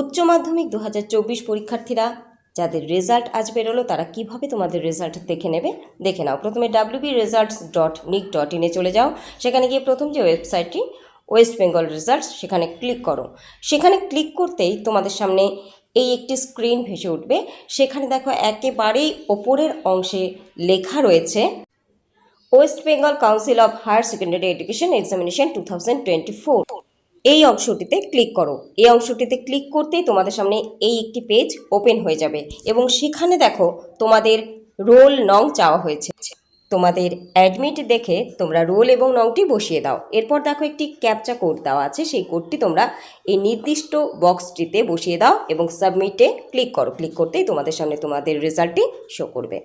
উচ্চ মাধ্যমিক দু হাজার চব্বিশ পরীক্ষার্থীরা যাদের রেজাল্ট আজ বেরোলো, তারা কীভাবে তোমাদের রেজাল্ট দেখে নেবে? দেখে নাও। প্রথমে WB results dot nic dot ইনে চলে যাও। সেখানে গিয়ে প্রথম যে ওয়েবসাইটটি ওয়েস্ট বেঙ্গল রেজাল্টস সেখানে ক্লিক করো। সেখানে ক্লিক করতেই তোমাদের সামনে এই একটি স্ক্রিন ভেসে উঠবে। সেখানে দেখো একেবারেই ওপরের অংশে লেখা রয়েছে West Bengal council of higher secondary education examination two thousand twenty four এই অংশটিতে ক্লিক করো। এই অংশটিতে ক্লিক করতেই তোমাদের সামনে এই একটি পেজ ওপেন হয়ে যাবে এবং সেখানে দেখো তোমাদের রোল নং চাওয়া হয়েছে। তোমাদের অ্যাডমিট দেখে তোমরা রোল এবং নংটি বসিয়ে দাও। এরপর দেখো একটি ক্যাপচা কোড দেওয়া আছে। সেই কোডটি তোমরা এই নির্দিষ্ট বক্সটিতে বসিয়ে দাও এবং সাবমিটে ক্লিক করো। ক্লিক করতেই তোমাদের সামনে তোমাদের রেজাল্টটি শো করবে।